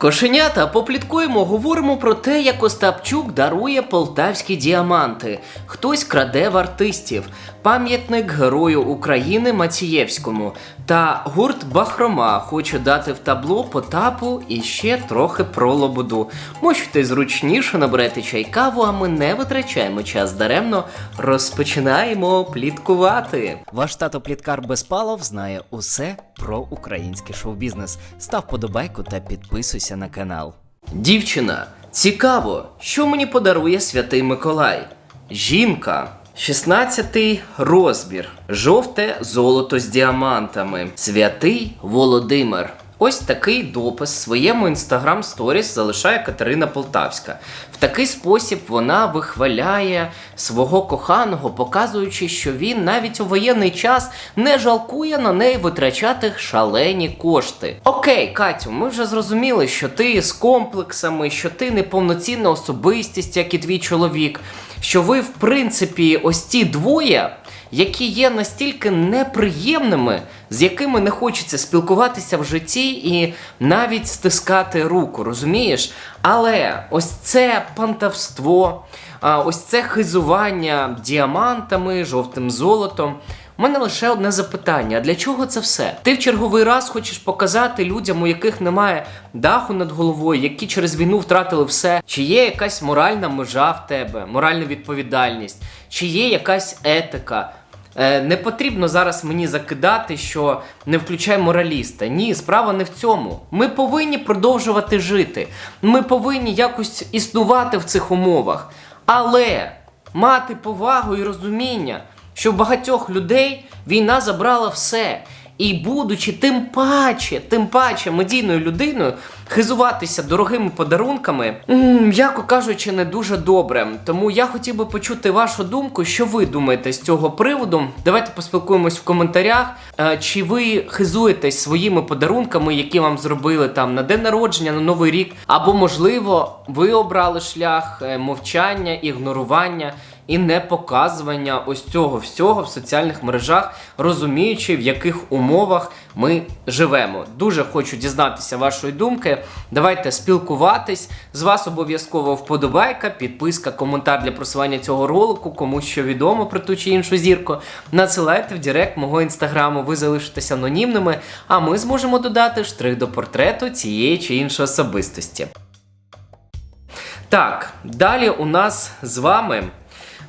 Кошенята, попліткуємо, говоримо про те, як Остапчук дарує полтавські діаманти. Хтось краде в артистів, пам'ятник Герою України Мацієвському. Та гурт Бахрома хоче дати в табло Потапу і ще трохи про лободу. Можете зручніше наберете чай каву, а ми не витрачаємо час даремно. Розпочинаємо пліткувати. Ваш тато Пліткар Безпалов знає усе про український шоу-бізнес. Став подобайку та підписуйся на канал. Дівчина, цікаво, що мені подарує святий Миколай? Жінка. 16 розбір. Жовте золото з діамантами. Святий Володимир. Ось такий допис своєму інстаграм сторіс залишає Катерина Полтавська. В такий спосіб вона вихваляє свого коханого, показуючи, що він навіть у воєнний час не жалкує на неї витрачати шалені кошти. Окей, Катю, ми вже зрозуміли, що ти з комплексами, що ти неповноцінна особистість, як і твій чоловік. Що ви, в принципі, ось ті двоє, які є настільки неприємними, з якими не хочеться спілкуватися в житті і навіть стискати руку, розумієш? Але ось це пантавство, ось це хизування діамантами, жовтим золотом. У мене лише одне запитання: для чого це все? Ти в черговий раз хочеш показати людям, у яких немає даху над головою, які через війну втратили все, чи є якась моральна межа в тебе, моральна відповідальність, чи є якась етика. Е, не потрібно зараз мені закидати, що не включай мораліста. Ні, справа не в цьому. Ми повинні продовжувати жити. Ми повинні якось існувати в цих умовах. Але мати повагу і розуміння, що багатьох людей війна забрала все. І будучи тим паче, тим паче медійною людиною, хизуватися дорогими подарунками, м'яко кажучи, не дуже добре. Тому я хотів би почути вашу думку, що ви думаєте з цього приводу. Давайте поспілкуємось в коментарях. Е, Чи ви хизуєтесь своїми подарунками, які вам зробили там на день народження, на новий рік? Або, можливо, ви обрали шлях е, мовчання, ігнорування і не показування ось цього всього в соціальних мережах, розуміючи, в яких умовах ми живемо. Дуже хочу дізнатися вашої думки. Давайте спілкуватись. З вас обов'язково вподобайка, підписка, коментар для просування цього ролику, комусь що відомо про ту чи іншу зірку. Надсилайте в Директ мого інстаграму, ви залишитесь анонімними, а ми зможемо додати штрих до портрету цієї чи іншої особистості. Так, далі у нас з вами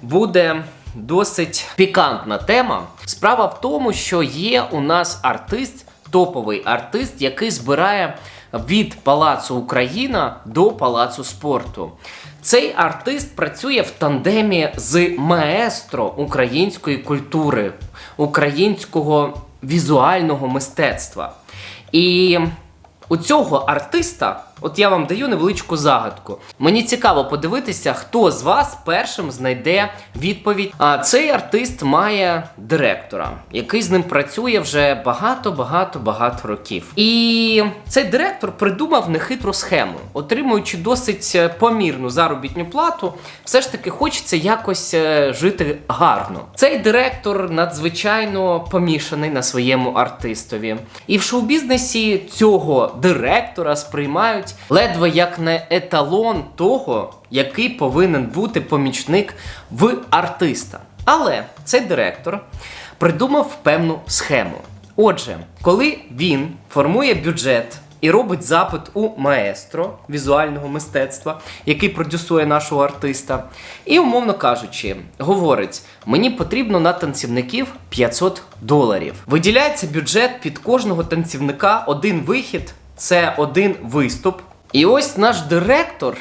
буде досить пікантна тема. Справа в тому, що є у нас артист, топовий артист, який збирає від Палацу Україна до Палацу спорту. Цей артист працює в тандемі з маестро української культури, українського візуального мистецтва. І у цього артиста, от я вам даю невеличку загадку. Мені цікаво подивитися, хто з вас першим знайде відповідь. А цей артист має директора, який з ним працює вже багато, багато, багато років. І цей директор придумав нехитру схему, отримуючи досить е, помірну заробітну плату, все ж таки хочеться якось е, жити гарно. Цей директор надзвичайно помішаний на своєму артистові. І в шоу-бізнесі цього директора сприймають ледве як не еталон того, який повинен бути помічник в артиста. Але цей директор придумав певну схему. Отже, коли він формує бюджет і робить запит у маестро візуального мистецтва, який продюсує нашого артиста, і, умовно кажучи, говорить: мені потрібно на танцівників 500 доларів. Виділяється бюджет під кожного танцівника один вихід, це один виступ. І ось наш директор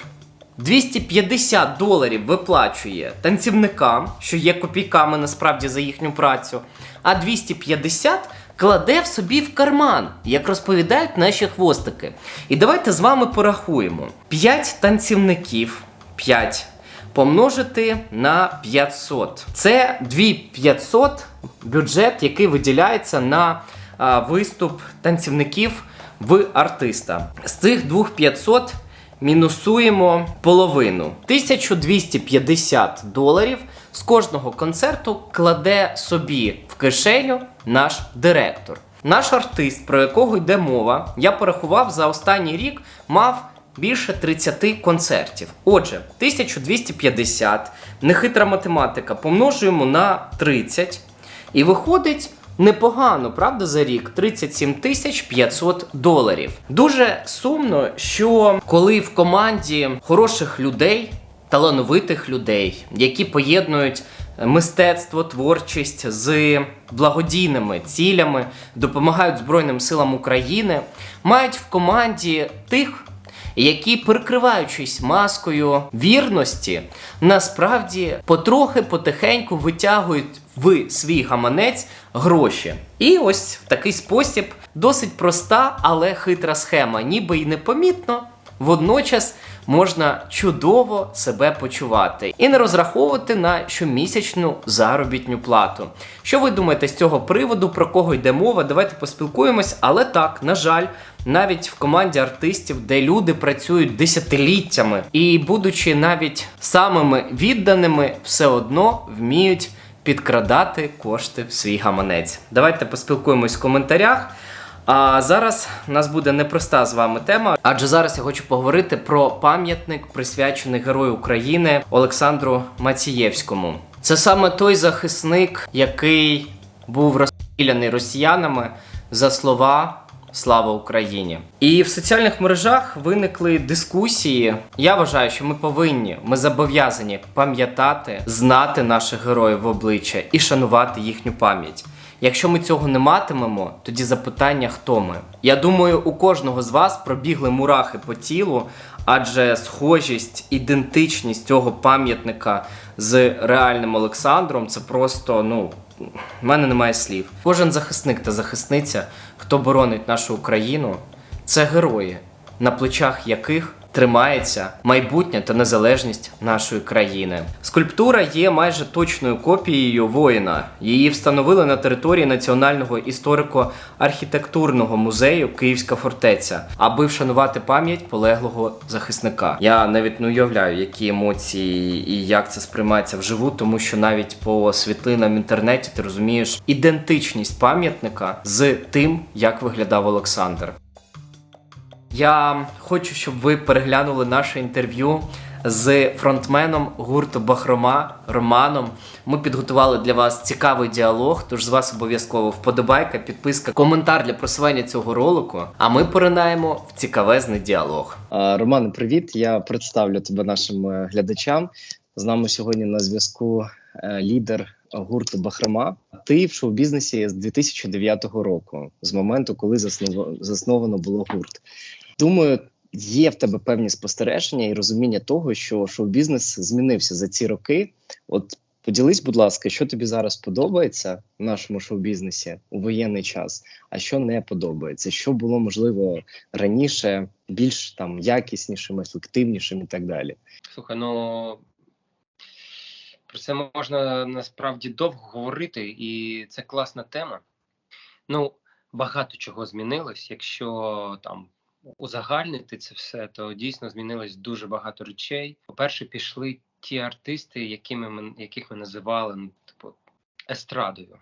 250 доларів виплачує танцівникам, що є копійками насправді за їхню працю, а 250 кладе в собі в карман, як розповідають наші хвостики. І давайте з вами порахуємо: 5 танцівників, 5 помножити на 500. Це 2500 бюджет, який виділяється на а, виступ танцівників в артиста. З цих 2500 мінусуємо половину. 1250 доларів з кожного концерту кладе собі в кишеню наш директор. Наш артист, про якого йде мова, я порахував за останній рік, мав більше 30 концертів. Отже, 1250, нехитра математика, помножуємо на 30, і виходить непогано, правда, за рік 37 тисяч 500 доларів. Дуже сумно, що коли в команді хороших людей, талановитих людей, які поєднують мистецтво, творчість з благодійними цілями, допомагають Збройним силам України, мають в команді тих, які, прикриваючись маскою вірності, насправді потрохи потихеньку витягують в свій гаманець гроші. І ось в такий спосіб досить проста, але хитра схема, ніби й непомітно. Водночас можна чудово себе почувати і не розраховувати на щомісячну заробітну плату. Що ви думаєте з цього приводу, про кого йде мова? Давайте поспілкуємось, але так, на жаль, навіть в команді артистів, де люди працюють десятиліттями і, будучи навіть самими відданими, все одно вміють підкрадати кошти в свій гаманець. Давайте поспілкуємось в коментарях. А зараз у нас буде непроста з вами тема, адже зараз я хочу поговорити про пам'ятник, присвячений Герою України Олександру Мацієвському. Це саме той захисник, який був розстріляний росіянами за слова Слава Україні! І в соціальних мережах виникли дискусії. Я вважаю, що ми повинні, ми зобов'язані пам'ятати, знати наших героїв в обличчя і шанувати їхню пам'ять. Якщо ми цього не матимемо, тоді запитання, хто ми. Я думаю, у кожного з вас пробігли мурахи по тілу, адже схожість, ідентичність цього пам'ятника з реальним Олександром це просто, ну, в мене немає слів. Кожен захисник та захисниця, хто боронить нашу Україну, це герої, на плечах яких тримається майбутнє та незалежність нашої країни. Скульптура є майже точною копією воїна. Її встановили на території Національного історико-архітектурного музею Київська фортеця, аби вшанувати пам'ять полеглого захисника. Я навіть не уявляю, які емоції і як це сприймається вживу, тому що навіть по світлинам в інтернеті ти розумієш ідентичність пам'ятника з тим, як виглядав Олександр. Я хочу, щоб ви переглянули наше інтерв'ю з фронтменом гурту Бахрома Романом. Ми підготували для вас цікавий діалог. Тож з вас обов'язково вподобайка, підписка, коментар для просування цього ролику. А ми поринаємо в цікавезний діалог. А, Романе, привіт! Я представлю тебе нашим е, глядачам. З нами сьогодні на зв'язку е, лідер гурту Бахрома. Ти в шоу-бізнесі з 2009 року, з моменту, коли заснов... засновано було гурт. Думаю, є в тебе певні спостереження і розуміння того, що шоу-бізнес змінився за ці роки. От поділись, будь ласка, що тобі зараз подобається в нашому шоу-бізнесі у воєнний час, а що не подобається, що було можливо раніше, більш там якіснішим, ефективнішим і так далі. Слухай, ну про це можна насправді довго говорити, і це класна тема. Ну, багато чого змінилось. Якщо там узагальнити це все, то дійсно змінилось дуже багато речей. По-перше, пішли ті артисти, якими ми, яких ми називали ну, типу, естрадою.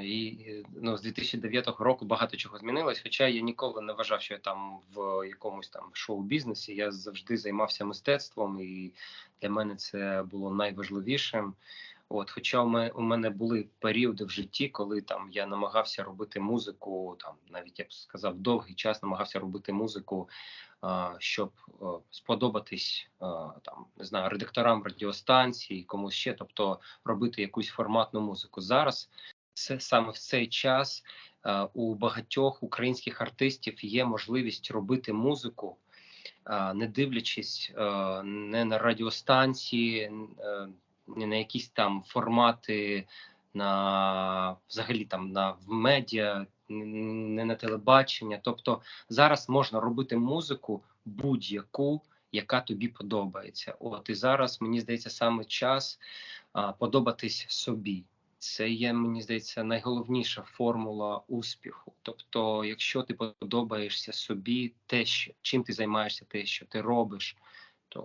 І ну, з 2009 року багато чого змінилось. Хоча я ніколи не вважав, що я там в якомусь там шоу-бізнесі. Я завжди займався мистецтвом, і для мене це було найважливішим. От, хоча мене, у мене були періоди в житті, коли там я намагався робити музику, там навіть я б сказав, довгий час намагався робити музику, а, щоб а, сподобатись а, там не знаю редакторам радіостанцій, комусь ще, тобто робити якусь форматну музику. Зараз це саме в цей час а, у багатьох українських артистів є можливість робити музику, не дивлячись не на радіостанції. Не на якісь там формати, на взагалі там на в медіа, не на телебачення. Тобто зараз можна робити музику будь-яку, яка тобі подобається. От і зараз мені здається саме час а, подобатись собі. Це є, мені здається, найголовніша формула успіху. Тобто, якщо ти подобаєшся собі, те, що чим ти займаєшся, те, що ти робиш, то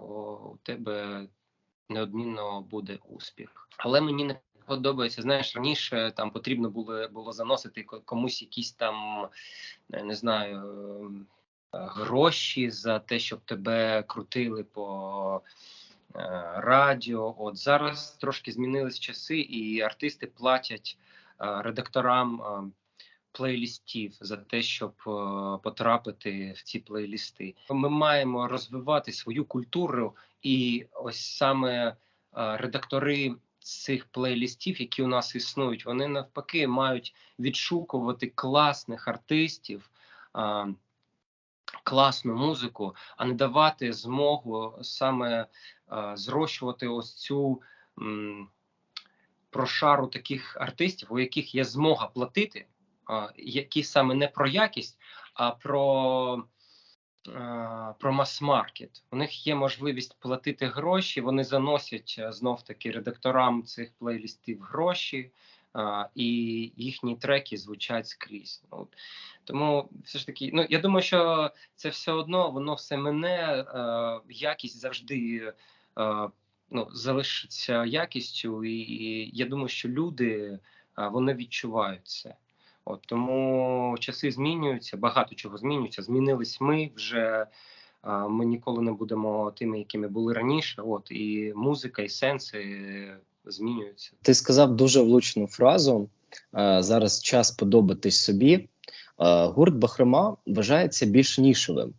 у тебе неодмінно буде успіх. Але мені не подобається. Знаєш, раніше там потрібно було було заносити комусь якісь там не знаю гроші за те, щоб тебе крутили по е, радіо. От зараз трошки змінились часи, і артисти платять е, редакторам. е, Плейлістів за те, щоб потрапити в ці плейлісти, ми маємо розвивати свою культуру, і ось саме редактори цих плейлістів, які у нас існують, вони навпаки мають відшукувати класних артистів, класну музику, а не давати змогу саме зрощувати ось цю прошару таких артистів, у яких є змога платити, які саме не про якість, а про. Е, Про мас-маркет. У них є можливість платити гроші, вони заносять знов таки редакторам цих плейлістів гроші, а, і їхні треки звучать скрізь. Ну, Тому все ж таки, ну я думаю, що це все одно воно все мене, е, якість завжди е, ну, залишиться якістю, і, і я думаю, що люди е, вони відчувають це. От тому часи змінюються, багато чого змінюється. Змінились ми вже. Ми ніколи не будемо тими, якими були раніше. От і музика, і сенси змінюються. Ти сказав дуже влучну фразу. е, Зараз час подобатись собі. Е, Гурт Бахрома вважається більш нішевим.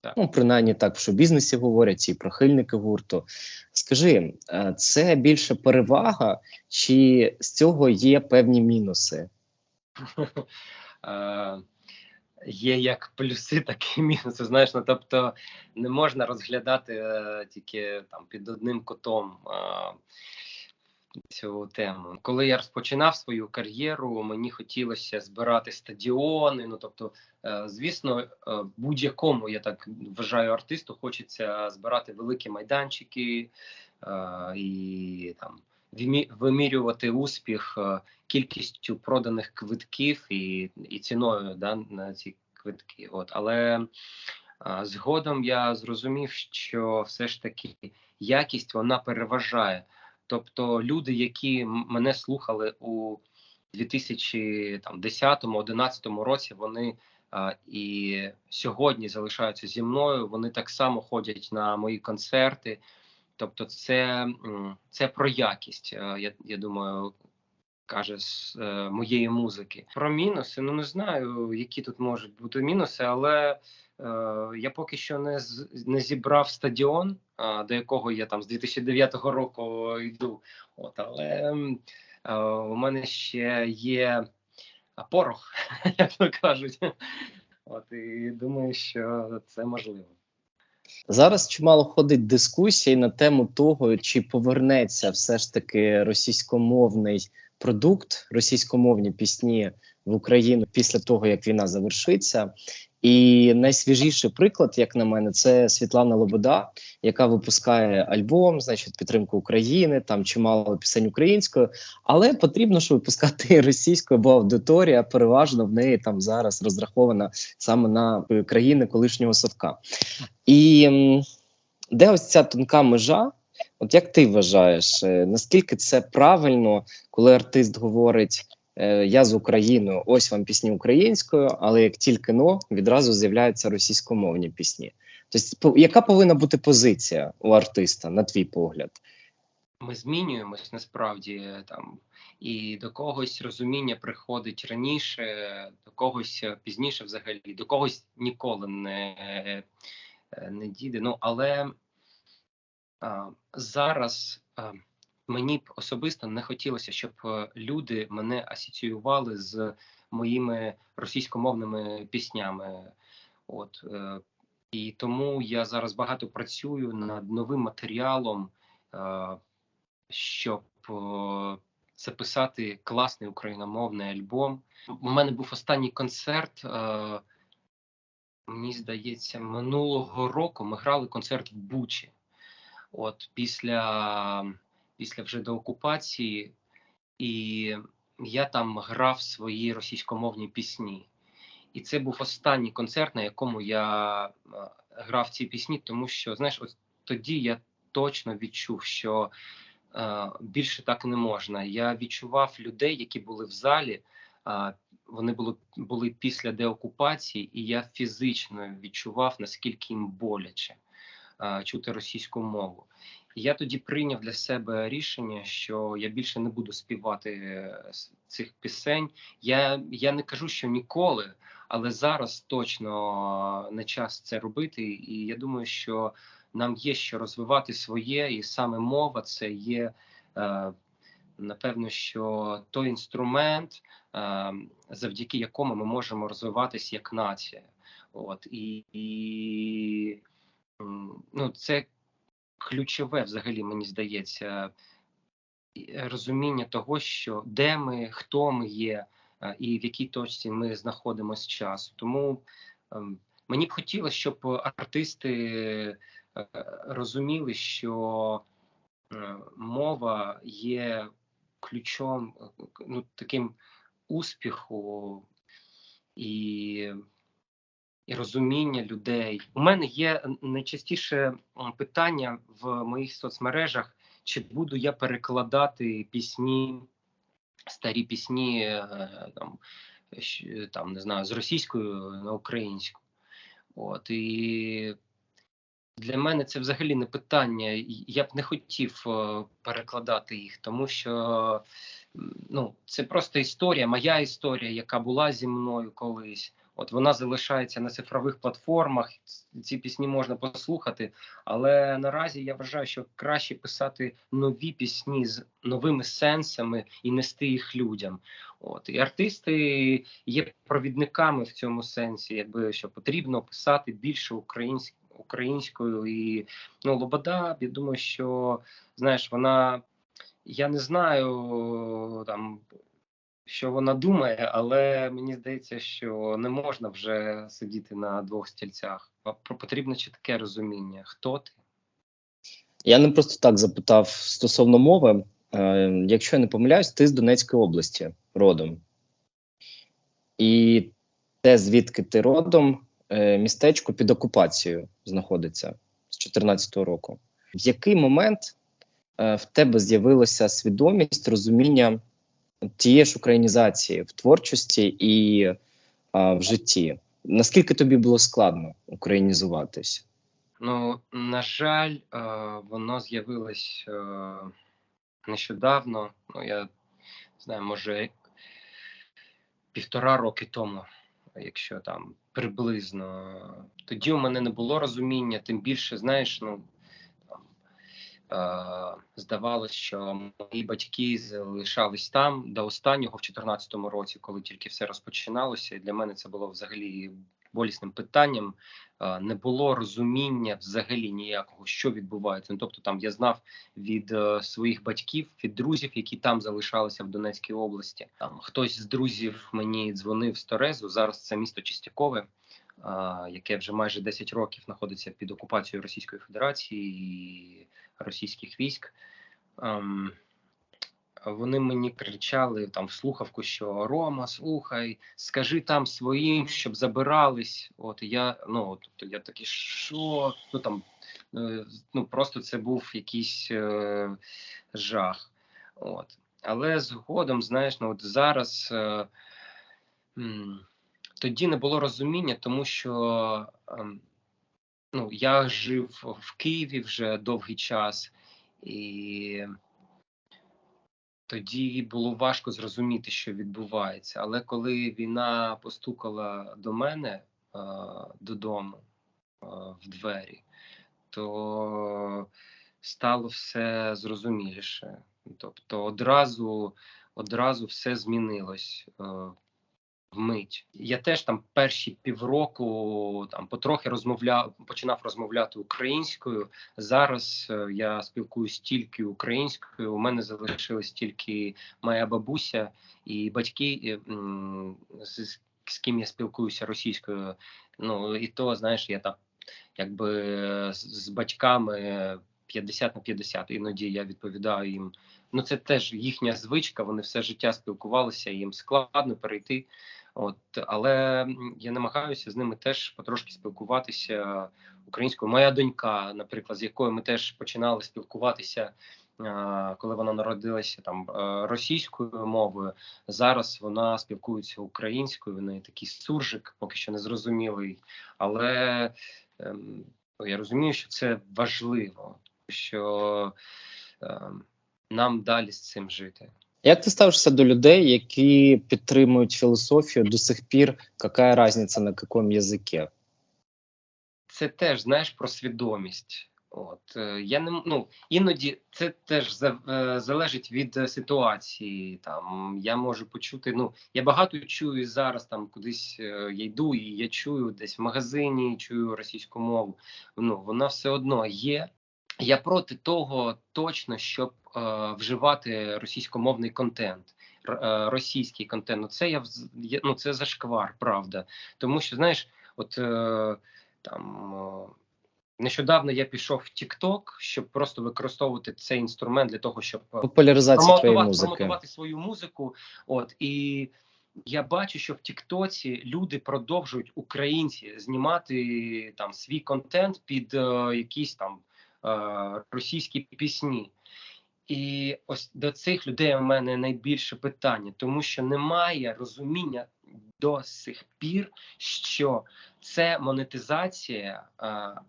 Так. Ну, принаймні так в шоу-бізнесі говорять і прихильники гурту. Скажи, е, це більше перевага, чи з цього є певні мінуси? Е, Є як плюси, так і мінуси. Знаєш, ну тобто не можна розглядати е, тільки там під одним кутом е, цю тему. Коли я розпочинав свою кар'єру, мені хотілося збирати стадіони. Ну тобто, е, звісно, е, будь-якому я так вважаю артисту, хочеться збирати великі майданчики е, і там вимірювати успіх е, кількістю проданих квитків і, і ціною да, на ці квитки. От але згодом я зрозумів, що все ж таки якість вона переважає. Тобто люди, які мене слухали у 2010-2011 році, вони а, і сьогодні залишаються зі мною. Вони так само ходять на мої концерти. Тобто, це, це про якість. е, Я, я думаю, каже з е, моєї музики. Про мінуси. Ну не знаю, які тут можуть бути мінуси, але е, я поки що не з, не зібрав стадіон, до якого я там з 2009 року йду. От, але е, у мене ще є порох, як то кажуть. От і думаю, що це можливо. Зараз чимало ходить дискусій на тему того, чи повернеться все ж таки російськомовний продукт, російськомовні пісні в Україну після того, як війна завершиться. І найсвіжіший приклад, як на мене, це Світлана Лобода, яка випускає альбом, значить, підтримку України, там чимало пісень українською, але потрібно ж випускати російською, бо аудиторія переважно в неї там зараз розрахована саме на країни колишнього совка. І де ось ця тонка межа? От як ти вважаєш, е, наскільки це правильно, коли артист говорить я з Україною, ось вам пісні українською, але як тільки но відразу з'являються російськомовні пісні. Тобто, яка повинна бути позиція у артиста, на твій погляд? ми змінюємось насправді там, і до когось розуміння приходить раніше, до когось е, пізніше, взагалі, до когось ніколи не, е, не дійде. Ну але а, зараз а, мені б особисто не хотілося, щоб е, люди мене асоціювали з моїми російськомовними піснями. От е, і тому я зараз багато працюю над новим матеріалом. Е, щоб записати класний україномовний альбом. У мене був останній концерт. Мені здається, минулого року ми грали концерт в Бучі. От після, після вже деокупації, і я там грав свої російськомовні пісні. І це був останній концерт, на якому я е, грав ці пісні, тому що, знаєш, от тоді я точно відчув, що е, більше так не можна. Я відчував людей, які були в залі. е, вони були, були після деокупації, і я фізично відчував, наскільки їм боляче е, чути російську мову. Я тоді прийняв для себе рішення, що я більше не буду співати е, цих пісень. Я, я не кажу, що ніколи, але зараз точно не час це робити. І я думаю, що нам є що розвивати своє, і саме мова це є. Е, Напевно, що той інструмент, е, завдяки якому ми можемо розвиватись як нація, от і, і ну, це ключове взагалі, мені здається, розуміння того, що де ми, хто ми є, е, і в якій точці ми знаходимося часу. Тому ем, мені б хотілося, щоб артисти е, розуміли, що е, мова є ключом е, ну, таким успіху і, і розуміння людей. У мене є найчастіше питання в моїх соцмережах, чи буду я перекладати пісні, старі пісні е, там, там не знаю, з російською на українську. От і для мене це взагалі не питання. Я б не хотів е, перекладати їх, тому що ну, це просто історія, моя історія, яка була зі мною колись. От вона залишається на цифрових платформах. Ці пісні можна послухати, але наразі я вважаю, що краще писати нові пісні з новими сенсами і нести їх людям. От і артисти є провідниками в цьому сенсі, якби що потрібно писати більше українськ, українською і ну Лобода, я думаю, що знаєш, вона я не знаю там. Що вона думає, але мені здається, що не можна вже сидіти на двох стільцях. Потрібно чітке розуміння, хто ти, Я не просто так запитав стосовно мови. Е, якщо я не помиляюсь, ти з Донецької області родом. І те, звідки ти родом, е, містечко під окупацією знаходиться з 14-го року. В який момент е, в тебе з'явилася свідомість розуміння тієї ж українізації в творчості і е, в житті? Наскільки тобі було складно українізуватись? Ну, на жаль, е, воно з'явилось е, нещодавно. Ну, я не знаю, може півтора роки тому, якщо там приблизно. Тоді у мене не було розуміння, тим більше, знаєш, ну е, здавалось, що мої батьки залишались там до останнього в 2014 році, коли тільки все розпочиналося. І для мене це було взагалі болісним питанням. Е, не було розуміння взагалі ніякого, що відбувається. Ну, тобто, там я знав від е, своїх батьків, від друзів, які там залишалися в Донецькій області. Там хтось з друзів мені дзвонив з Торезу. Зараз це місто Чистякове, е, яке вже майже 10 років знаходиться під окупацією Російської Федерації і російських військ. Ем, вони мені кричали там в слухавку, що Рома, слухай, скажи там своїм, щоб забирались. От я ну тобто я такий, що ну там е, ну просто це був якийсь е, жах. От. Але згодом, знаєш, ну от зараз е, м, тоді не було розуміння, тому що ем, ну, я жив в Києві вже довгий час, і тоді було важко зрозуміти, що відбувається. Але коли війна постукала до мене додому в двері, то стало все зрозуміліше. Тобто, одразу, одразу все змінилось. Вмить. Я теж там перші півроку там потрохи розмовляв, починав розмовляти українською. Зараз е, я спілкуюсь тільки українською. У мене залишилась тільки моя бабуся і батьки, з, з ким я спілкуюся російською. Ну і то, знаєш, я там якби з батьками 50 на 50. Іноді я відповідаю їм. Ну, це теж їхня звичка. Вони все життя спілкувалися, їм складно перейти. От, але я намагаюся з ними теж потрошки спілкуватися українською. Моя донька, наприклад, з якою ми теж починали спілкуватися, коли вона народилася там е, російською мовою. Зараз вона спілкується українською. В неї такий суржик, поки що не зрозумілий. Але ем, я розумію, що це важливо, що ем, нам далі з цим жити. Як ти ставишся до людей, які підтримують філософію до сих пір, яка різниця на якому язикі? це теж знаєш про свідомість. От е, я не ну іноді це теж е, залежить від е, ситуації. Там я можу почути. Ну я багато чую зараз. Там кудись я йду, і я чую десь в магазині, чую російську мову. Ну вона все одно є. Я проти того точно, щоб е, вживати російськомовний контент, е, російський контент. Ну це я ну це зашквар, правда. Тому що знаєш, от е, там е, нещодавно я пішов в TikTok, щоб просто використовувати цей інструмент для того, щоб е, Популяризація промотувати, промотувати свою музику. От і я бачу, що в Тіктоці люди продовжують українці знімати там свій контент під е, якісь там російські пісні. І ось до цих людей у мене найбільше питання, тому що немає розуміння до сих пір, що це монетизація. е,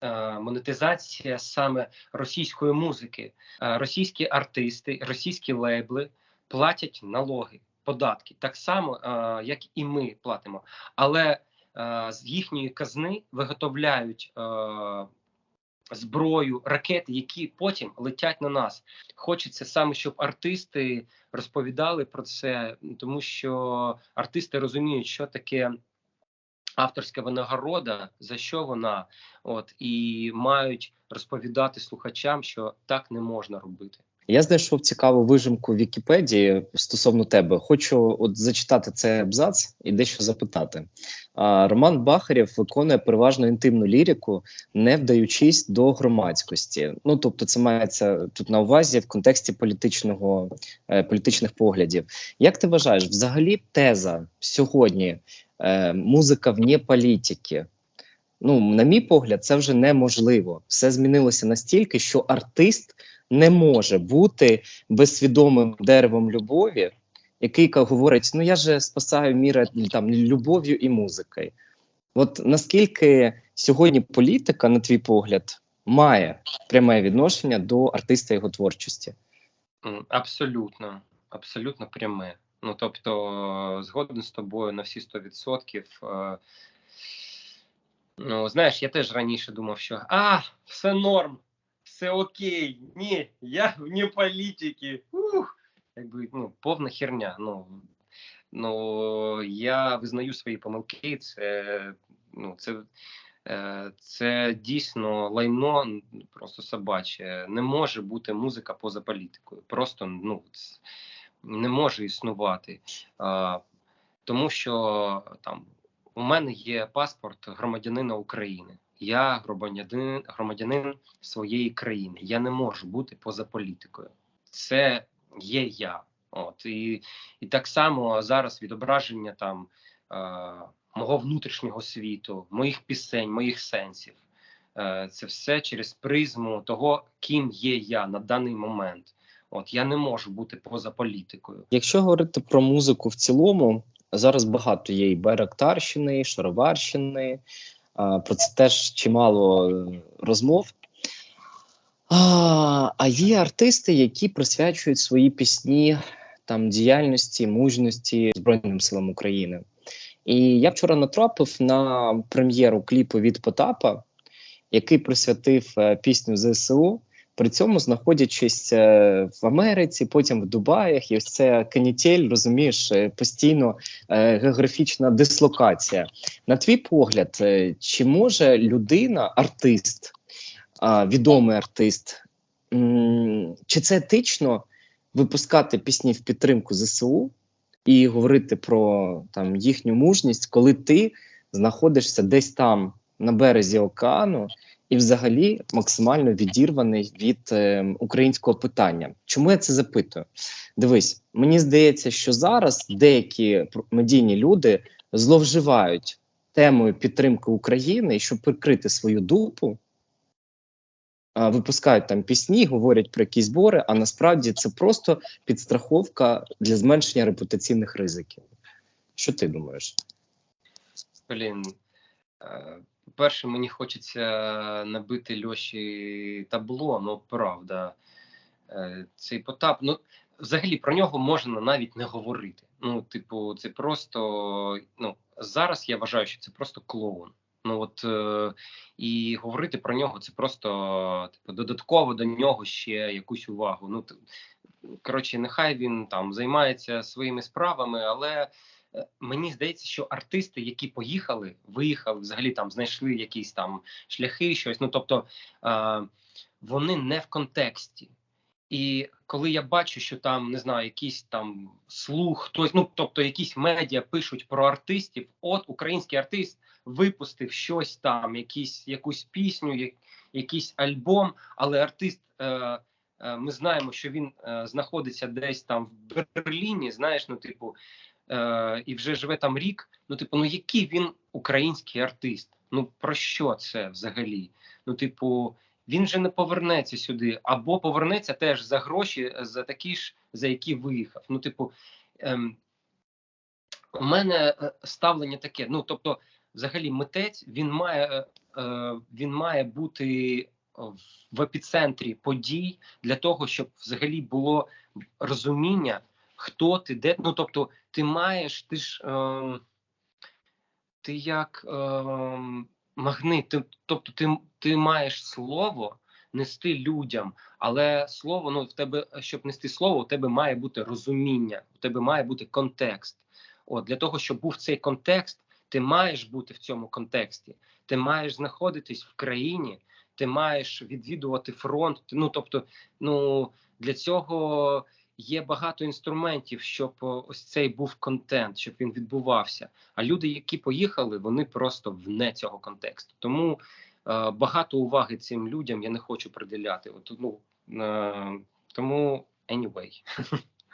е, Монетизація саме російської музики. Е, Російські артисти, російські лейбли платять налоги, податки, так само, е, як і ми платимо. Але е, з їхньої казни виготовляють е, зброю, ракети, які потім летять на нас. Хочеться саме, щоб артисти розповідали про це, тому що артисти розуміють, що таке. Авторська винагорода, за що вона, от і мають розповідати слухачам, що так не можна робити. Я знайшов цікаву вижимку Вікіпедії стосовно тебе. Хочу от зачитати цей абзац і дещо запитати. А, Роман Бахарєв виконує переважно інтимну лірику, не вдаючись до громадськості. Ну тобто, це мається тут на увазі в контексті політичного е, політичних поглядів. Як ти вважаєш, взагалі теза сьогодні е, музика вне політики? Ну, на мій погляд, це вже неможливо. Все змінилося настільки, що артист не може бути безсвідомим деревом любові, який говорить: ну я же спасаю міра там любов'ю і музикою. От наскільки сьогодні політика, на твій погляд, має пряме відношення до артиста його творчості? Абсолютно, абсолютно пряме. Ну тобто, згоден з тобою на всі 100%. Е, Ну, знаєш, я теж раніше думав, що а, все норм, все окей. Ні, я вне політики. Ух, якби ну, повна херня. Ну, ну я визнаю свої помилки. Це, ну, це, це дійсно лайно, просто собаче. Не може бути музика поза політикою. Просто ну, не може існувати. А, тому що там у мене є паспорт громадянина України. Я громадянин, громадянин своєї країни. Я не можу бути поза політикою. Це є я. От і, і так само зараз відображення там е, мого внутрішнього світу, моїх пісень, моїх сенсів. Е, це все через призму того, ким є я на даний момент. От я не можу бути поза політикою. Якщо говорити про музику в цілому, зараз багато є і Байрактарщини, і Шароварщини. Про це теж чимало е, розмов. А, а є артисти, які присвячують свої пісні там діяльності, мужності Збройним силам України. І я вчора натрапив на прем'єру кліпу від Потапа, який присвятив е, пісню ЗСУ. При цьому знаходячись е, в Америці, потім в Дубаях, і ось це канітель, розумієш, е, постійно е, географічна дислокація. На твій погляд, чи може людина, артист, відомий артист, чи це етично випускати пісні в підтримку ЗСУ і говорити про там їхню мужність, коли ти знаходишся десь там на березі океану і, взагалі, максимально відірваний від е, українського питання. Чому я це запитую? Дивись, мені здається, що зараз деякі медійні люди зловживають темою підтримки України, щоб прикрити свою дупу, випускають там пісні, говорять про якісь збори, а насправді це просто підстраховка для зменшення репутаційних ризиків. Що ти думаєш? Блін, е, по-перше, мені хочеться набити Льоші табло, ну правда. Е, Цей Потап, ну взагалі про нього можна навіть не говорити. Ну, типу, це просто. Ну, зараз я вважаю, що це просто клоун. Ну от е, і говорити про нього це просто типу, додатково до нього ще якусь увагу. Ну коротше, нехай він там займається своїми справами, але е, мені здається, що артисти, які поїхали, виїхали, взагалі там знайшли якісь там шляхи, щось. Ну тобто е, вони не в контексті. І коли я бачу, що там не знаю, якийсь там слух, хтось, ну тобто якісь медіа пишуть про артистів, от український артист випустив щось там, якісь якусь пісню, як, якийсь альбом, але артист. Е, е, ми знаємо, що він е, знаходиться десь там в Берліні, знаєш, ну, типу, е, і вже живе там рік. Ну, типу, ну який він український артист? Ну про що це взагалі? Ну, типу, він же не повернеться сюди, або повернеться теж за гроші, за такі ж, за які виїхав. Ну, типу, ем, у мене е, ставлення таке. Ну, тобто, взагалі, митець він має, е, е, він має бути в- епіцентрі подій для того, щоб взагалі було розуміння, хто ти, де. Ну, тобто, ти маєш, ти ж. ем, ти як ем, магнит, ти, тобто ти, ти маєш слово нести людям, але слово, ну в тебе, щоб нести слово, у тебе має бути розуміння, у тебе має бути контекст. От для того, щоб був цей контекст, ти маєш бути в цьому контексті. Ти маєш знаходитись в країні, ти маєш відвідувати фронт. Ну тобто, ну для цього є багато інструментів, щоб ось цей був контент, щоб він відбувався. А люди, які поїхали, вони просто вне цього контексту. Тому е, багато уваги цим людям я не хочу приділяти. От, ну, е, тому anyway.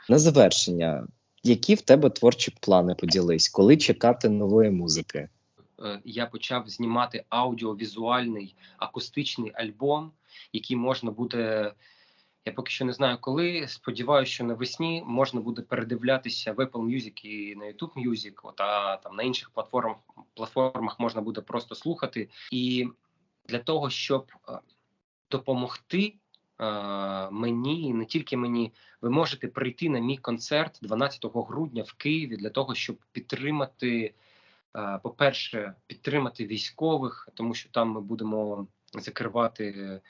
На завершення, які в тебе творчі плани поділись, коли чекати нової музики? Е, я почав знімати аудіовізуальний акустичний альбом, який можна буде. Я поки що не знаю коли. Сподіваюся, що навесні можна буде передивлятися в Apple Music і на YouTube Music, от, а там на інших платформах платформах можна буде просто слухати. І для того, щоб е, допомогти е, мені, не тільки мені, ви можете прийти на мій концерт 12 грудня в Києві для того, щоб підтримати. Е, По-перше, підтримати військових, тому що там ми будемо закривати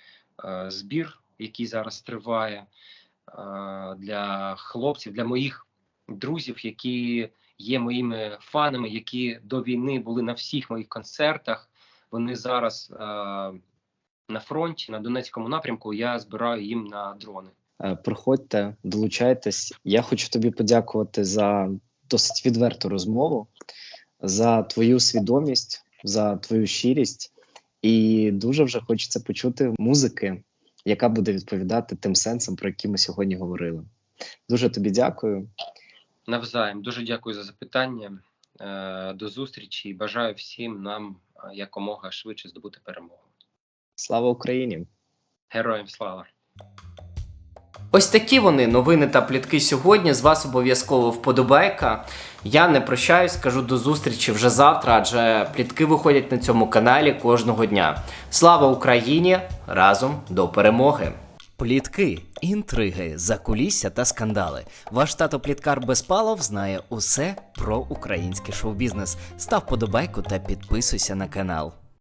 е, збір, який зараз триває е, для хлопців, для моїх друзів, які є моїми фанами, які до війни були на всіх моїх концертах. Вони зараз е, на фронті, на Донецькому напрямку. Я збираю їм на дрони. Е, Приходьте, долучайтесь. Я хочу тобі подякувати за досить відверту розмову, за твою свідомість, за твою щирість. І дуже вже хочеться почути музики, яка буде відповідати тим сенсам, про які ми сьогодні говорили. Дуже тобі дякую. Навзаєм дуже дякую за запитання. Е, До зустрічі і бажаю всім нам е, якомога швидше здобути перемогу. Слава Україні! Героям слава! Ось такі вони новини та плітки сьогодні. З вас обов'язково вподобайка. Я не прощаюсь, кажу до зустрічі вже завтра, адже плітки виходять на цьому каналі кожного дня. Слава Україні! Разом до перемоги! Плітки, інтриги, закулісся та скандали. Ваш тато Пліткар Безпалов знає усе про український шоу-бізнес. Став подобайку та підписуйся на канал.